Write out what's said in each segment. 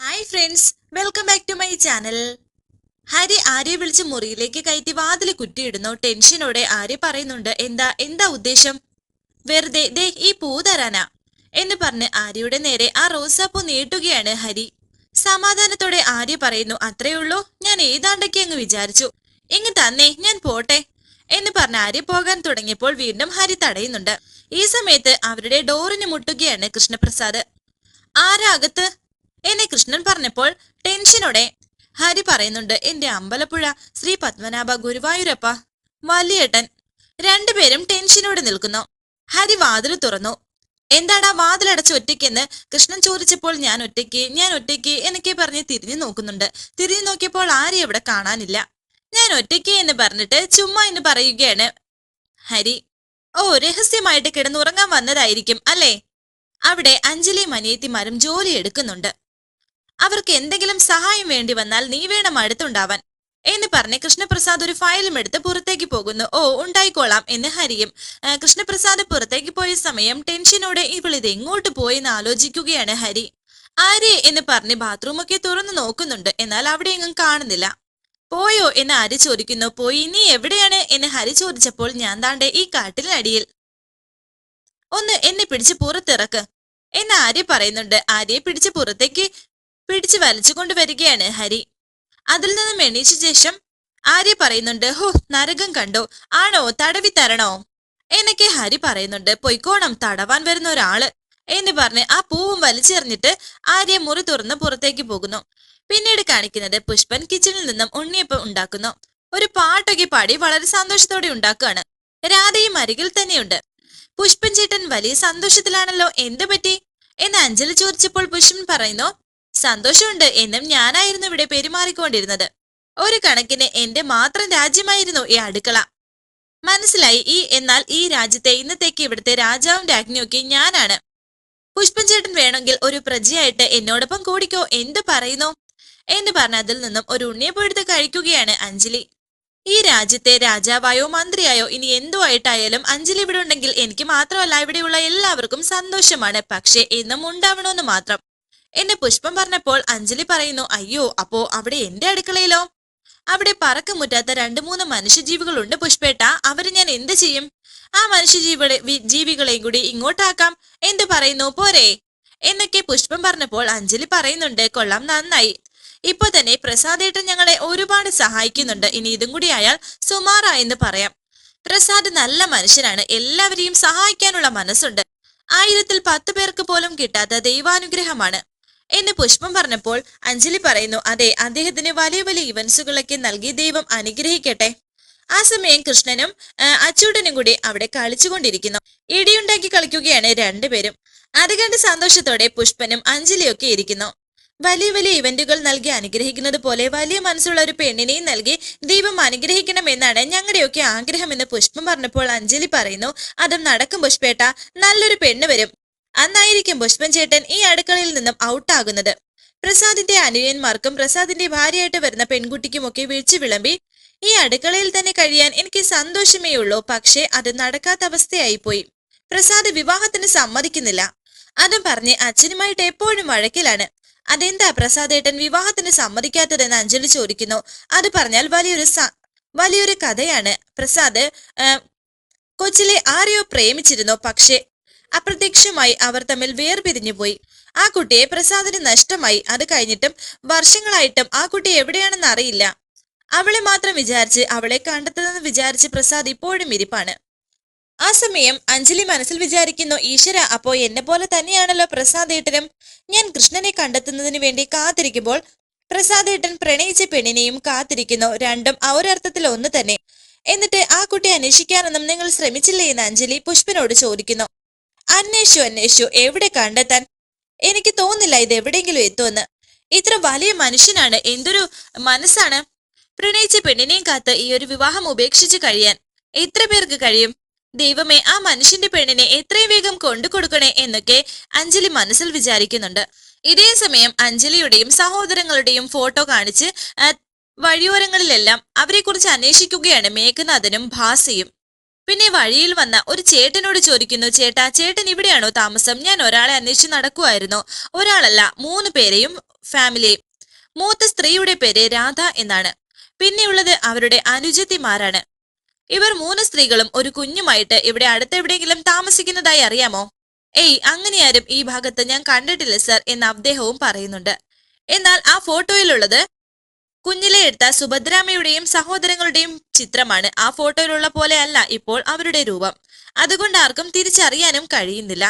Hi friends welcome back to my channel Hari ആര്യെ വിളിച്ച് മുറിയിലേക്ക് കയറ്റി വാതിൽ കുറ്റിയിടുന്നു. ടെൻഷനോടെ ആര്യ പറയുന്നുണ്ട്? എന്താ എന്താ ഉദ്ദേശം? വെറുതെ ദേ ഈ പൂ തരാനാ. എന്ന് പറഞ്ഞ് ആര്യയുടെ നേരെ ആ റോസാപ്പൂ നീട്ടുകയാണ് ഹരി. സമാധാനത്തോടെ ആര്യ പറയുന്നു അത്രേ ഉള്ളൂ ഞാൻ ഏതാണ്ടൊക്കെ അങ്ങ് വിചാരിച്ചു. ഇങ്ങ് തന്നേ ഞാൻ പോട്ടെ. എന്ന് പറഞ്ഞ് ആര്യ പോകാൻ തുടങ്ങിയപ്പോൾ വീണ്ടും ഹരി തടയുന്നുണ്ട്. ഈ സമയത്ത് അവരുടെ ഡോറിന് മുട്ടുകയാണ് കൃഷ്ണപ്രസാദ്. ആരാ അകത്ത്? എന്നെ കൃഷ്ണൻ പറഞ്ഞപ്പോൾ ടെൻഷനോടെ ഹരി പറയുന്നുണ്ട് എന്റെ അമ്പലപ്പുഴ ശ്രീ പത്മനാഭ ഗുരുവായൂരപ്പ വലിയേട്ടൻ രണ്ടുപേരും ടെൻഷനോടെ നിൽക്കുന്നു. ഹരി വാതിൽ തുറന്നു. എന്താടാ വാതിലടച്ച് ഒറ്റയ്ക്കെന്ന്? കൃഷ്ണൻ ചോദിച്ചപ്പോൾ ഞാൻ ഒറ്റയ്ക്ക് ഞാൻ ഒറ്റയ്ക്ക് എന്നൊക്കെ പറഞ്ഞ് തിരിഞ്ഞു നോക്കുന്നുണ്ട്. തിരിഞ്ഞു നോക്കിയപ്പോൾ ആരെയും ഇവിടെ കാണാനില്ല. ഞാൻ ഒറ്റയ്ക്ക് എന്ന് പറഞ്ഞിട്ട് ചുമ്മാ എന്ന് പറയുകയാണ് ഹരി. ഓ രഹസ്യമായിട്ട് കിടന്നുറങ്ങാൻ വന്നതായിരിക്കും അല്ലേ? അവിടെ അഞ്ജലി മനിയത്തിമാരും ജോലി എടുക്കുന്നുണ്ട്. അവർക്ക് എന്തെങ്കിലും സഹായം വേണ്ടി വന്നാൽ നീ വേണം അടുത്തുണ്ടാവാൻ. എന്ന് പറഞ്ഞ് കൃഷ്ണപ്രസാദ് ഒരു ഫയലും എടുത്ത് പുറത്തേക്ക് പോകുന്നു. ഓ ഉണ്ടായിക്കോളാം എന്ന് ഹരിയും കൃഷ്ണപ്രസാദ് പുറത്തേക്ക് പോയ സമയം ടെൻഷനോടെ ഇവളിത് എങ്ങോട്ട് പോയെന്ന് ആലോചിക്കുകയാണ് ഹരി. ആരെ എന്ന് പറഞ്ഞ് ബാത്റൂമൊക്കെ തുറന്നു നോക്കുന്നുണ്ട്. എന്നാൽ അവിടെ എങ്ങും കാണുന്നില്ല. പോയോ എന്ന് ഹരി ചോദിക്കുന്നു. പോയി നീ എവിടെയാണ് എന്ന് ഹരി ചോദിച്ചപ്പോൾ ഞാൻ താണ്ടെ ഈ കാട്ടിനടിയിൽ. ഒന്ന് എന്നെ പിടിച്ച് പുറത്തിറക്ക് എന്ന് ആര്യ പറയുന്നുണ്ട്. ആര്യയെ പിടിച്ച് പുറത്തേക്ക് പിടിച്ച് വലിച്ചു കൊണ്ടുവരികയാണ് ഹരി. അതിൽ നിന്നും എണീച്ച ശേഷം ആര്യ പറയുന്നുണ്ട് ഹോ നരകം കണ്ടോ? ആണോ തടവി തരണോ? എന്നൊക്കെ ഹരി പറയുന്നുണ്ട് പൊയ്ക്കോണം തടവാൻ വരുന്ന ഒരാൾ എന്ന് പറഞ്ഞ് ആ പൂവും വലിച്ചെറിഞ്ഞിട്ട് ആര്യ മുറി തുറന്ന് പുറത്തേക്ക് പോകുന്നു. പിന്നീട് കാണിക്കുന്നത് പുഷ്പൻ കിച്ചണിൽ നിന്നും ഉണ്ണിയപ്പം ഉണ്ടാക്കുന്നു. ഒരു പാട്ടൊക്കെ പാടി വളരെ സന്തോഷത്തോടെ ഉണ്ടാക്കുകയാണ്. രാധയും അരികിൽ തന്നെയുണ്ട്. പുഷ്പൻ ചേട്ടൻ വലിയ സന്തോഷത്തിലാണല്ലോ എന്ത് പറ്റി? എന്ന് അഞ്ജലി ചോദിച്ചപ്പോൾ പുഷ്പൻ പറയുന്നു സന്തോഷമുണ്ട് എന്നും ഞാനായിരുന്നു ഇവിടെ പെരുമാറിക്കൊണ്ടിരുന്നത്. ഒരു കണക്കിന് എന്റെ മാത്രം രാജ്യമായിരുന്നു ഈ അടുക്കള. മനസ്സിലായി? ഈ എന്നാൽ ഈ രാജ്യത്തെ ഇന്നത്തേക്ക് ഇവിടുത്തെ രാജാവും രാജ്ഞിയൊക്കെ ഞാനാണ്. പുഷ്പഞ്ചേട്ടൻ വേണമെങ്കിൽ ഒരു പ്രജയായിട്ട് എന്നോടൊപ്പം കൂടിക്കോ? എന്ത് പറയുന്നു? എന്ന് പറഞ്ഞ അതിൽ നിന്നും ഒരു ഉണ്ണിയപ്പം എടുത്ത് കഴിക്കുകയാണ് അഞ്ജലി. ഈ രാജ്യത്തെ രാജാവായോ മന്ത്രിയായോ ഇനി എന്തോ ആയിട്ടായാലും അഞ്ജലി ഇവിടെ ഉണ്ടെങ്കിൽ എനിക്ക് മാത്രമല്ല ഇവിടെയുള്ള എല്ലാവർക്കും സന്തോഷമാണ്. പക്ഷേ എന്നും ഉണ്ടാവണമെന്ന് മാത്രം. എന്നെ പുഷ്പം പറഞ്ഞപ്പോൾ അഞ്ജലി പറയുന്നു അയ്യോ അപ്പോ അവിടെ എന്റെ അടുക്കളയിലോ? അവിടെ പറക്കമുറ്റാത്ത രണ്ടു മൂന്ന് മനുഷ്യജീവികളുണ്ട് പുഷ്പേട്ട. അവർ ഞാൻ എന്ത് ചെയ്യും? ആ മനുഷ്യജീവികളെ ജീവികളെയും കൂടി ഇങ്ങോട്ടാക്കാം. എന്ത് പറയുന്നു? പോരെ. എന്നൊക്കെ പുഷ്പം പറഞ്ഞപ്പോൾ അഞ്ജലി പറയുന്നുണ്ട് കൊള്ളാം നന്നായി. ഇപ്പൊ തന്നെ പ്രസാദേട്ടൻ ഞങ്ങളെ ഒരുപാട് സഹായിക്കുന്നുണ്ട്. ഇനി ഇതും കൂടി ആയാൽ സുമാറ എന്ന് പറയാം. പ്രസാദ് നല്ല മനുഷ്യനാണ്. എല്ലാവരെയും സഹായിക്കാനുള്ള മനസ്സുണ്ട്. ആയിരത്തിൽ പത്ത് പേർക്ക് പോലും കിട്ടാത്ത ദൈവാനുഗ്രഹമാണ്. എന്ന് പുഷ്പം പറഞ്ഞപ്പോൾ അഞ്ജലി പറയുന്നു അതെ അദ്ദേഹത്തിന് വലിയ വലിയ ഇവന്റ്സുകളൊക്കെ നൽകി ദൈവം അനുഗ്രഹിക്കട്ടെ. ആ സമയം കൃഷ്ണനും അച്ചൂടനും കൂടി അവിടെ കളിച്ചുകൊണ്ടിരിക്കുന്നു. ഇടിയുണ്ടാക്കി കളിക്കുകയാണ് രണ്ടുപേരും. അത് കണ്ട് സന്തോഷത്തോടെ പുഷ്പനും അഞ്ജലിയൊക്കെ ഇരിക്കുന്നു. വലിയ വലിയ ഇവന്റുകൾ നൽകി അനുഗ്രഹിക്കുന്നത് പോലെ വലിയ മനസ്സുള്ള ഒരു പെണ്ണിനെയും നൽകി ദൈവം അനുഗ്രഹിക്കണമെന്നാണ് ഞങ്ങളുടെയൊക്കെ ആഗ്രഹമെന്ന് പുഷ്പം പറഞ്ഞപ്പോൾ അഞ്ജലി പറയുന്നു അതും നടക്കും പുഷ്പേട്ട. നല്ലൊരു പെണ്ണ് വരും. അന്നായിരിക്കും പുഷ്പൻ ചേട്ടൻ ഈ അടുക്കളയിൽ നിന്നും ഔട്ടാകുന്നത്. പ്രസാദിന്റെ അനുയന്മാർക്കും പ്രസാദിന്റെ ഭാര്യയായിട്ട് വരുന്ന പെൺകുട്ടിക്കുമൊക്കെ വിളിച്ചു വിളമ്പി ഈ അടുക്കളയിൽ തന്നെ കഴിയാൻ എനിക്ക് സന്തോഷമേ ഉള്ളൂ. പക്ഷേ അത് നടക്കാത്ത അവസ്ഥയായി പോയി പ്രസാദ് വിവാഹത്തിന് സമ്മതിക്കുന്നില്ല. അതും പറഞ്ഞ് അച്ഛനുമായിട്ട് എപ്പോഴും വഴക്കിലാണ്. അതെന്താ പ്രസാദേട്ടൻ വിവാഹത്തിന് സമ്മതിക്കാത്തതെന്ന് അഞ്ജലി ചോദിക്കുന്നു. അത് പറഞ്ഞാൽ വലിയൊരു വലിയൊരു കഥയാണ്. പ്രസാദ് കൊച്ചിലെ ആരെയോ പ്രേമിച്ചിരുന്നു. പക്ഷേ അപ്രത്യക്ഷമായി അവർ തമ്മിൽ വേർപിരിഞ്ഞു പോയി ആ കുട്ടിയെ പ്രസാദിന് നഷ്ടമായി. അത് കഴിഞ്ഞിട്ടും വർഷങ്ങളായിട്ടും ആ കുട്ടി എവിടെയാണെന്ന് അറിയില്ല. അവളെ മാത്രം വിചാരിച്ച് അവളെ കണ്ടെത്തുന്നെന്ന് വിചാരിച്ച് പ്രസാദ് ഇപ്പോഴും ഇരിപ്പാണ്. ആ സമയം അഞ്ജലി മനസ്സിൽ വിചാരിക്കുന്നു ഈശ്വര അപ്പോ എന്നെ പോലെ തന്നെയാണല്ലോ പ്രസാദ് ഏട്ടനും. ഞാൻ കൃഷ്ണനെ കണ്ടെത്തുന്നതിന് വേണ്ടി കാത്തിരിക്കുമ്പോൾ പ്രസാദ് ഏട്ടൻ പ്രണയിച്ച പെണ്ണിനെയും കാത്തിരിക്കുന്നു. രണ്ടും ഒരർത്ഥത്തിൽ ഒന്ന് തന്നെ. എന്നിട്ട് ആ കുട്ടി അന്വേഷിക്കാനൊന്നും നിങ്ങൾ ശ്രമിച്ചില്ലേ? എന്ന് അഞ്ജലി പുഷ്പനോട് ചോദിക്കുന്നു. അന്വേഷിച്ചു അന്വേഷിച്ചു. എവിടെ കണ്ടെത്താൻ? എനിക്ക് തോന്നില്ല ഇത് എവിടെയെങ്കിലും എത്തുമെന്ന്. ഇത്ര വലിയ മനുഷ്യനാണ്. എന്തൊരു മനസ്സാണ്. പ്രണയിച്ച പെണ്ണിനെയും കാത്ത് ഈ ഒരു വിവാഹം ഉപേക്ഷിച്ച് കഴിയാൻ. എത്ര പേർക്ക് കഴിയും? ദൈവമേ ആ മനുഷ്യന്റെ പെണ്ണിനെ എത്രയും വേഗം കൊണ്ടു കൊടുക്കണേ എന്നൊക്കെ അഞ്ജലി മനസ്സിൽ വിചാരിക്കുന്നുണ്ട്. ഇതേ സമയം അഞ്ജലിയുടെയും സഹോദരങ്ങളുടെയും ഫോട്ടോ കാണിച്ച് വഴിയോരങ്ങളിലെല്ലാം അവരെക്കുറിച്ച് അന്വേഷിക്കുകയാണ് മേഘനാഥനും ഭാസയും. പിന്നെ വഴിയിൽ വന്ന ഒരു ചേട്ടനോട് ചോദിക്കുന്നു ചേട്ടാ ചേട്ടൻ ഇവിടെയാണോ താമസം? ഞാൻ ഒരാളെ അന്വേഷിച്ച് നടക്കുമായിരുന്നു ഒരാളല്ല മൂന്ന് പേരെയും ഫാമിലി മൂത്ത സ്ത്രീയുടെ പേര് രാധ എന്നാണ്. പിന്നെയുള്ളത് അവരുടെ അനുജത്തിമാരാണ്. ഇവർ മൂന്ന് സ്ത്രീകളും ഒരു കുഞ്ഞുമായിട്ട് ഇവിടെ അടുത്തെവിടെയെങ്കിലും താമസിക്കുന്നതായി അറിയാമോ? ഏയ് അങ്ങനെയാരും ഈ ഭാഗത്ത് ഞാൻ കണ്ടിട്ടില്ല സർ എന്ന് അദ്ദേഹവും പറയുന്നുണ്ട്. എന്നാൽ ആ ഫോട്ടോയിലുള്ളത് കുഞ്ഞിലെ എടുത്ത സുഭദ്രാമയുടെയും സഹോദരങ്ങളുടെയും ചിത്രമാണ് ആ ഫോട്ടോയിലുള്ള പോലെ അല്ല ഇപ്പോൾ അവരുടെ രൂപം. അതുകൊണ്ട് ആർക്കും തിരിച്ചറിയാനും കഴിയുന്നില്ല.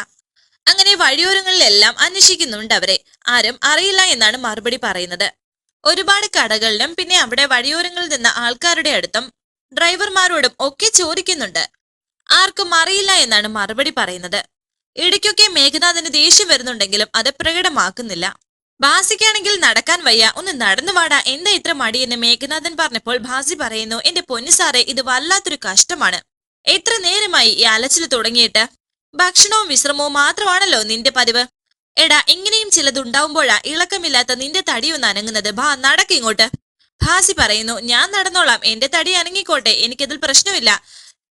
അങ്ങനെ വഴിയോരങ്ങളിലെല്ലാം അന്വേഷിക്കുന്നുണ്ട് അവരെ. ആരും അറിയില്ല എന്നാണ് മറുപടി പറയുന്നത്. ഒരുപാട് കടകളിലും പിന്നെ അവിടെ വഴിയോരങ്ങളിൽ നിന്ന ആൾക്കാരുടെ അടുത്തും ഡ്രൈവർമാരോടും ഒക്കെ ചോദിക്കുന്നുണ്ട്. ആർക്കും അറിയില്ല എന്നാണ് മറുപടി പറയുന്നത്. ഇടയ്ക്കൊക്കെ മേഘനാഥന് ദേഷ്യം വരുന്നുണ്ടെങ്കിലും അത് പ്രകടമാക്കുന്നില്ല. ഭാസിക്കാണെങ്കിൽ നടക്കാൻ വയ്യ. ഒന്ന് നടന്നു വാടാ. എന്താ ഇത്ര മടിയെന്ന് മേഘനാഥൻ പറഞ്ഞപ്പോൾ ഭാസി പറയുന്നു എന്റെ പൊന്നുസാറെ ഇത് വല്ലാത്തൊരു കഷ്ടമാണ്. എത്ര നേരമായി ഈ അലച്ചിൽ തുടങ്ങിയിട്ട്? ഭക്ഷണവും വിശ്രമവും മാത്രമാണല്ലോ നിന്റെ പതിവ്. എടാ ഇങ്ങനെയും ചിലതുണ്ടാവുമ്പോഴാ ഇളക്കമില്ലാത്ത നിന്റെ തടിയൊന്ന് അനങ്ങുന്നത്. ഭാ നടക്കിങ്ങോട്ട് ഭാസി പറയുന്നു ഞാൻ നടന്നോളാം. എന്റെ തടി അനങ്ങിക്കോട്ടെ. എനിക്കതിൽ പ്രശ്നമില്ല.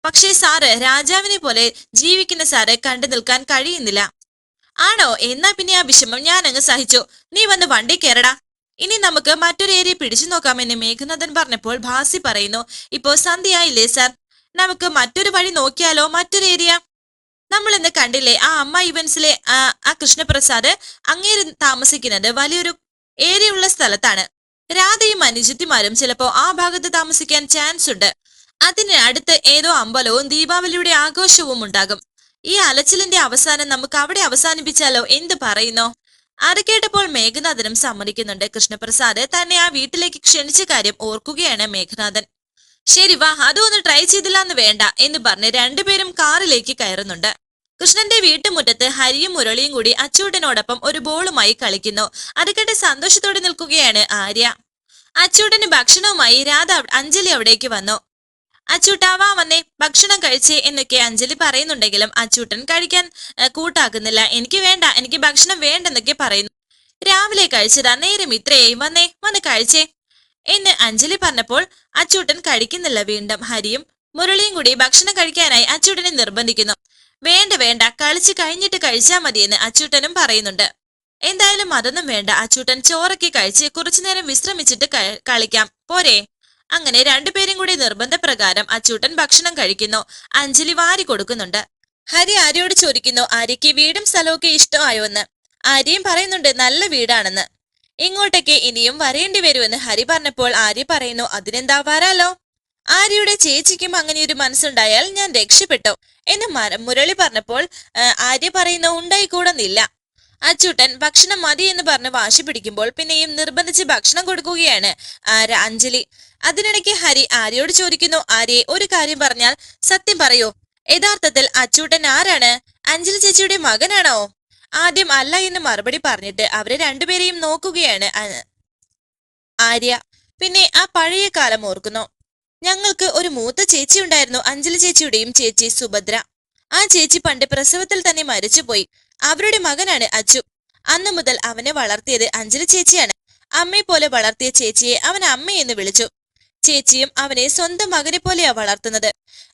പക്ഷേ സാറ് രാജാവിനെ പോലെ ജീവിക്കുന്ന സാറ് കണ്ടു നിൽക്കാൻ കഴിയുന്നില്ല. ആണോ? എന്നാ പിന്നെ ആ വിഷമം ഞാൻ അങ്ങ് സഹിച്ചു. നീ വന്ന് വണ്ടി കയറടാ. ഇനി നമുക്ക് മറ്റൊരു ഏരിയ പിടിച്ചു നോക്കാമെന്ന് മേഘനാഥൻ പറഞ്ഞപ്പോൾ ഭാസി പറയുന്നു ഇപ്പോ സന്ധ്യയായില്ലേ സാർ? നമുക്ക് മറ്റൊരു വഴി നോക്കിയാലോ? മറ്റൊരു ഏരിയ? നമ്മൾ ഇന്ന് കണ്ടില്ലേ ആ അമ്മ ഇവൻസിലെ ആ കൃഷ്ണപ്രസാദ് അങ്ങേര് താമസിക്കുന്നത് വലിയൊരു ഏരിയ ഉള്ള സ്ഥലത്താണ്. രാധയും അനുജിത്തിമാരും ചിലപ്പോ ആ ഭാഗത്ത് താമസിക്കാൻ ചാൻസ് ഉണ്ട്. അതിന് അടുത്ത് ഏതോ അമ്പലവും ദീപാവലിയുടെ ആഘോഷവും ഉണ്ടാകും. ഈ അലച്ചിലിന്റെ അവസാനം നമുക്ക് അവിടെ അവസാനിപ്പിച്ചാലോ? എന്ത് പറയുന്നോ? അത് കേട്ടപ്പോൾ മേഘനാഥനും സമ്മതിക്കുന്നുണ്ട്. കൃഷ്ണപ്രസാദ് തന്നെ ആ വീട്ടിലേക്ക് ക്ഷണിച്ച കാര്യം ഓർക്കുകയാണ് മേഘനാഥൻ. ശരി വാ അതൊന്ന് ട്രൈ ചെയ്തില്ലാന്ന് വേണ്ട എന്ന് പറഞ്ഞ് രണ്ടുപേരും കാറിലേക്ക് കയറുന്നുണ്ട്. കൃഷ്ണന്റെ വീട്ടുമുറ്റത്ത് ഹരിയും മുരളിയും കൂടി അച്ചൂട്ടനോടൊപ്പം ഒരു ബോളുമായി കളിക്കുന്നു. അത് സന്തോഷത്തോടെ നിൽക്കുകയാണ് ആര്യ. അച്ചൂട്ടന് ഭക്ഷണവുമായി രാധ അഞ്ജലി അവിടേക്ക് വന്നു. അച്ചൂട്ടാവാ വന്നേ. ഭക്ഷണം കഴിച്ചേ എന്നൊക്കെ അഞ്ജലി പറയുന്നുണ്ടെങ്കിലും അച്ചൂട്ടൻ കഴിക്കാൻ കൂട്ടാക്കുന്നില്ല. എനിക്ക് വേണ്ട എനിക്ക് ഭക്ഷണം വേണ്ടെന്നൊക്കെ പറയുന്നു. രാവിലെ കഴിച്ചതാ നേരം ഇത്രയായി വന്നേ. വന്ന് കഴിച്ചേ. എന്ന് അഞ്ജലി പറഞ്ഞപ്പോൾ അച്ചൂട്ടൻ കഴിക്കുന്നില്ല വീണ്ടും. ഹരിയും മുരളിയും കൂടി ഭക്ഷണം കഴിക്കാനായി അച്ചൂട്ടനെ നിർബന്ധിക്കുന്നു. വേണ്ട വേണ്ട കളിച്ച് കഴിഞ്ഞിട്ട് കഴിച്ചാ മതിയെന്ന് അച്ചൂട്ടനും പറയുന്നുണ്ട്. എന്തായാലും അതൊന്നും വേണ്ട. അച്ചൂട്ടൻ ചോറൊക്കെ കഴിച്ച് കുറച്ചുനേരം വിശ്രമിച്ചിട്ട് കളിക്കാം. പോരെ. അങ്ങനെ രണ്ടുപേരും കൂടി നിർബന്ധപ്രകാരം അച്ചൂട്ടൻ ഭക്ഷണം കഴിക്കുന്നു. അഞ്ജലി വാരി കൊടുക്കുന്നുണ്ട്. ഹരി ആര്യയോട് ചോദിക്കുന്നു ആര്യയ്ക്ക് വീടും സ്ഥലമൊക്കെ ഇഷ്ടമായോ എന്ന് ആര്യയും പറയുന്നുണ്ട് നല്ല വീടാണെന്ന്. ഇങ്ങോട്ടേക്ക് ഇനിയും വരേണ്ടി വരുമെന്ന് ഹരി പറഞ്ഞപ്പോൾ ആര്യ പറയുന്നു അതിനെന്താ വരാലോ? ആര്യയുടെ ചേച്ചിക്കും അങ്ങനെ ഒരു മനസ്സുണ്ടായാൽ ഞാൻ രക്ഷപ്പെട്ടു എന്ന് മര- മുരളി പറഞ്ഞപ്പോൾ ആര്യ പറയുന്ന ഉണ്ടായിക്കൂടുന്നില്ല. അച്ചൂട്ടൻ ഭക്ഷണം മതി എന്ന് പറഞ്ഞ് വാശി പിടിക്കുമ്പോൾ പിന്നെയും നിർബന്ധിച്ച് ഭക്ഷണം കൊടുക്കുകയാണ് അഞ്ജലി. അതിനിടയ്ക്ക് ഹരി ആര്യയോട് ചോദിക്കുന്നു ആര്യെ ഒരു കാര്യം പറഞ്ഞാൽ സത്യം പറയൂ. യഥാർത്ഥത്തിൽ അച്ചൂട്ടൻ ആരാണ്? അഞ്ജലി ചേച്ചിയുടെ മകനാണോ? ആദ്യം അല്ല എന്ന് മറുപടി പറഞ്ഞിട്ട് അവരെ രണ്ടുപേരെയും നോക്കുകയാണ് ആര്യ. പിന്നെ ആ പഴയ കാലം ഓർക്കുന്നു. ഞങ്ങൾക്ക് ഒരു മൂത്ത ചേച്ചി ഉണ്ടായിരുന്നു അഞ്ജലി ചേച്ചിയുടെയും ചേച്ചി സുഭദ്ര. ആ ചേച്ചി പണ്ട് പ്രസവത്തിൽ തന്നെ മരിച്ചുപോയി. അവരുടെ മകനാണ് അച്ചു. അന്നു മുതൽ അവനെ വളർത്തിയത് അഞ്ജലി ചേച്ചിയാണ്. അമ്മയെ പോലെ വളർത്തിയ ചേച്ചിയെ അവൻ അമ്മയെന്ന് വിളിച്ചു. ചേച്ചിയും അവനെ സ്വന്തം മകനെ പോലെയാ വളർത്തുന്നത്.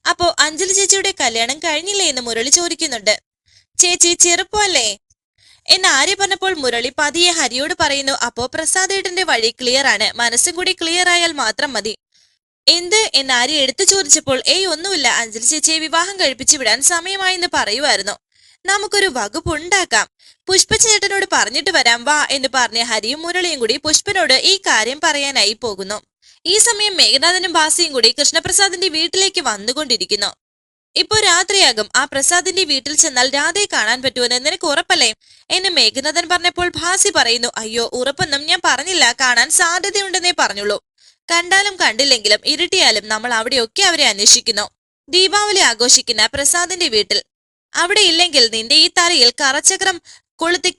അപ്പോ അഞ്ജലി ചേച്ചിയുടെ കല്യാണം കഴിഞ്ഞില്ലേ എന്ന് മുരളി ചോദിക്കുന്നുണ്ട്. ചേച്ചി ചെറുപ്പമല്ലേ? എന്ന് ആര്യ പറഞ്ഞപ്പോൾ മുരളി പതിയെ ഹരിയോട് പറയുന്നു അപ്പോ പ്രസാദേട്ടന്റെ വഴി ക്ലിയർ ആണ്. മനസ്സും കൂടി ക്ലിയർ ആയാൽ മാത്രം മതി. എന്ത്? എന്ന് ആര്യ എടുത്തു ചോദിച്ചപ്പോൾ ഏയ് ഒന്നുമില്ല. അഞ്ജലി ചേച്ചിയെ വിവാഹം കഴിപ്പിച്ചു വിടാൻ സമയമായെന്ന് പറയുമായിരുന്നു. നമുക്കൊരു വകുപ്പ് ഉണ്ടാക്കാം. പുഷ്പചേട്ടനോട് പറഞ്ഞിട്ട് വരാം. വാ എന്ന് പറഞ്ഞ ഹരിയും മുരളിയും കൂടി പുഷ്പനോട് ഈ കാര്യം പറയാനായി പോകുന്നു. ഈ സമയം മേഘനാഥനും ഭാസിയും കൂടി കൃഷ്ണപ്രസാദിന്റെ വീട്ടിലേക്ക് വന്നുകൊണ്ടിരിക്കുന്നു. ഇപ്പോ രാത്രിയാകും. ആ പ്രസാദിന്റെ വീട്ടിൽ ചെന്നാൽ രാധയെ കാണാൻ പറ്റുമെന്ന് നിനക്ക് ഉറപ്പല്ലേ? എന്ന് മേഘനാഥൻ പറഞ്ഞപ്പോൾ ഭാസി പറയുന്നു അയ്യോ ഉറപ്പൊന്നും ഞാൻ പറഞ്ഞില്ല. കാണാൻ സാധ്യതയുണ്ടെന്നേ പറഞ്ഞുള്ളൂ. കണ്ടാലും കണ്ടില്ലെങ്കിലും ഇരുട്ടിയാലും നമ്മൾ അവിടെയൊക്കെ അവരെ അന്വേഷിക്കുന്നു. ദീപാവലി ആഘോഷിക്കുന്ന പ്രസാദിന്റെ വീട്ടിൽ. അവിടെ ഇല്ലെങ്കിൽ നിന്റെ ഈ തലയിൽ കറച്ചക്രം കൊളുത്തി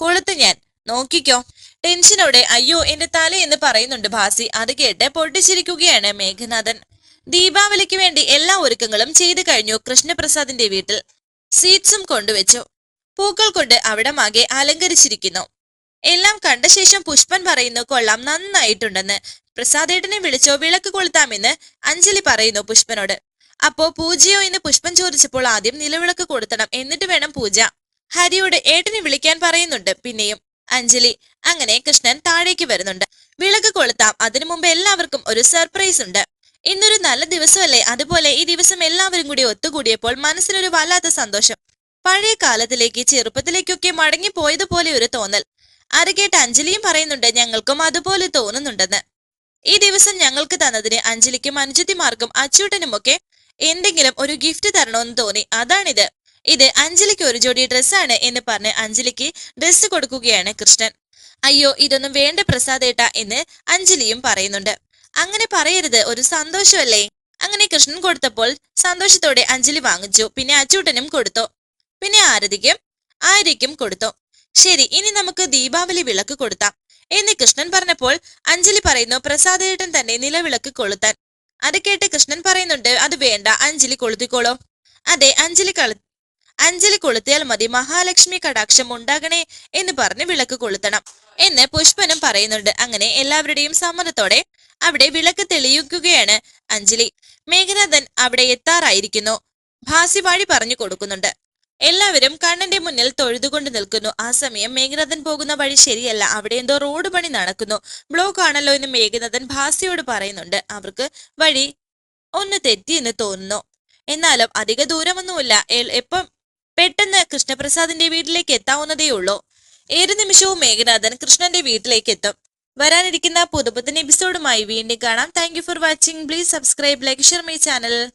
കൊളുത്ത് ഞാൻ. നോക്കിക്കോ. ടെൻഷനോടെ അയ്യോ എന്റെ തല എന്ന് പറയുന്നുണ്ട് ഭാസി. അത് കേട്ട് പൊട്ടിച്ചിരിക്കുകയാണ് മേഘനാഥൻ. ദീപാവലിക്ക് വേണ്ടി എല്ലാ ഒരുക്കങ്ങളും ചെയ്തു കഴിഞ്ഞു കൃഷ്ണപ്രസാദിന്റെ വീട്ടിൽ. സീറ്റ്സും കൊണ്ടുവച്ചു. പൂക്കൾ കൊണ്ട് അവിടെ അവിടമാകെ അലങ്കരിച്ചിരിക്കുന്നു. എല്ലാം കണ്ട ശേഷം പുഷ്പൻ പറയുന്നു കൊള്ളാം നന്നായിട്ടുണ്ടെന്ന്. പ്രസാദേട്ടനെ വിളിച്ചോ വിളക്ക് കൊളുത്താമെന്ന് അഞ്ജലി പറയുന്നു പുഷ്പനോട്. അപ്പോ പൂജയോ എന്ന് പുഷ്പൻ ചോദിച്ചപ്പോൾ ആദ്യം നിലവിളക്ക് കൊടുത്തണം. എന്നിട്ട് വേണം പൂജ. ഹരിയോട് ഏട്ടനെ വിളിക്കാൻ പറയുന്നുണ്ട്. പിന്നെയും അഞ്ജലി. അങ്ങനെ കൃഷ്ണൻ താഴേക്ക് വരുന്നുണ്ട്. വിളക്ക് കൊളുത്താം. അതിനു മുമ്പ് എല്ലാവർക്കും ഒരു സർപ്രൈസ് ഉണ്ട്. ഇന്നൊരു നല്ല ദിവസമല്ലേ? അതുപോലെ ഈ ദിവസം എല്ലാവരും കൂടി ഒത്തുകൂടിയപ്പോൾ മനസ്സിനൊരു വല്ലാത്ത സന്തോഷം. പഴയ കാലത്തിലേക്ക് ചെറുപ്പത്തിലേക്കൊക്കെ മടങ്ങി പോയതുപോലെ ഒരു തോന്നൽ. അരകേട്ട് അഞ്ജലിയും പറയുന്നുണ്ട് ഞങ്ങൾക്കും അതുപോലെ തോന്നുന്നുണ്ടെന്ന്. ഈ ദിവസം ഞങ്ങൾക്ക് തന്നതിന് അഞ്ജലിക്കും അനുജത്തിമാർക്കും അച്ചൂട്ടനുമൊക്കെ എന്തെങ്കിലും ഒരു ഗിഫ്റ്റ് തരണമെന്ന് തോന്നി. അതാണിത്. ഇത് അഞ്ജലിക്ക് ഒരു ജോഡി ഡ്രസ്സാണ് എന്ന് പറഞ്ഞ് അഞ്ജലിക്ക് ഡ്രസ്സ് കൊടുക്കുകയാണ് കൃഷ്ണൻ. അയ്യോ ഇതൊന്നും വേണ്ട പ്രസാദേട്ട എന്ന് അഞ്ജലിയും പറയുന്നുണ്ട്. അങ്ങനെ പറയരുത് ഒരു സന്തോഷമല്ലേ? അങ്ങനെ കൃഷ്ണൻ കൊടുത്തപ്പോൾ സന്തോഷത്തോടെ അഞ്ജലി വാങ്ങിച്ചു. പിന്നെ അച്ചൂട്ടനും കൊടുത്തു. പിന്നെ ആരതിക്കും ആര്യയ്ക്കും കൊടുത്തു. ശരി ഇനി നമുക്ക് ദീപാവലി വിളക്ക് കൊടുത്താം എന്ന് കൃഷ്ണൻ പറഞ്ഞപ്പോൾ അഞ്ജലി പറയുന്നു പ്രസാദേട്ടൻ തന്നെ നിലവിളക്ക് കൊളുത്താൻ. അത് കേട്ട് കൃഷ്ണൻ പറയുന്നുണ്ട് അത് വേണ്ട അഞ്ജലി കൊളുത്തിക്കോളോ. അതെ അഞ്ജലി കള അഞ്ജലി കൊളുത്തിയാൽ മതി മഹാലക്ഷ്മി കടാക്ഷം ഉണ്ടാകണേ എന്ന് പറഞ്ഞ് വിളക്ക് കൊളുത്തണം. എന്ന് പുഷ്പനും പറയുന്നുണ്ട്. അങ്ങനെ എല്ലാവരുടെയും സമ്മതത്തോടെ അവിടെ വിളക്ക് തെളിയിക്കുകയാണ് അഞ്ജലി. മേഘനാഥൻ അവിടെ എത്താറായിരിക്കുന്നു. ഭാസിവാഴി പറഞ്ഞു കൊടുക്കുന്നുണ്ട്. എല്ലാവരും കണ്ണന്റെ മുന്നിൽ തൊഴുതുകൊണ്ട് നിൽക്കുന്നു. ആ സമയം മേഘനാഥൻ പോകുന്ന വഴി ശരിയല്ല. അവിടെ എന്തോ റോഡ് പണി നടക്കുന്നു. ബ്ലോക്ക് ആണല്ലോ എന്ന് മേഘനാഥൻ ഭാസിയോട് പറയുന്നുണ്ട്. അവർക്ക് വഴി ഒന്ന് തെറ്റി എന്ന് തോന്നുന്നു. എന്നാലും അധിക ദൂരമൊന്നുമില്ല. എപ്പം പെട്ടെന്ന് കൃഷ്ണപ്രസാദിന്റെ വീട്ടിലേക്ക് എത്താവുന്നതേ ഉള്ളൂ. ഏത് നിമിഷവും മേഘനാഥൻ കൃഷ്ണന്റെ വീട്ടിലേക്ക് എത്തും. വരാനിരിക്കുന്ന പുതുപുത്തൻ എപ്പിസോഡുമായി വീണ്ടും കാണാം. Thank for watching please subscribe like share my channel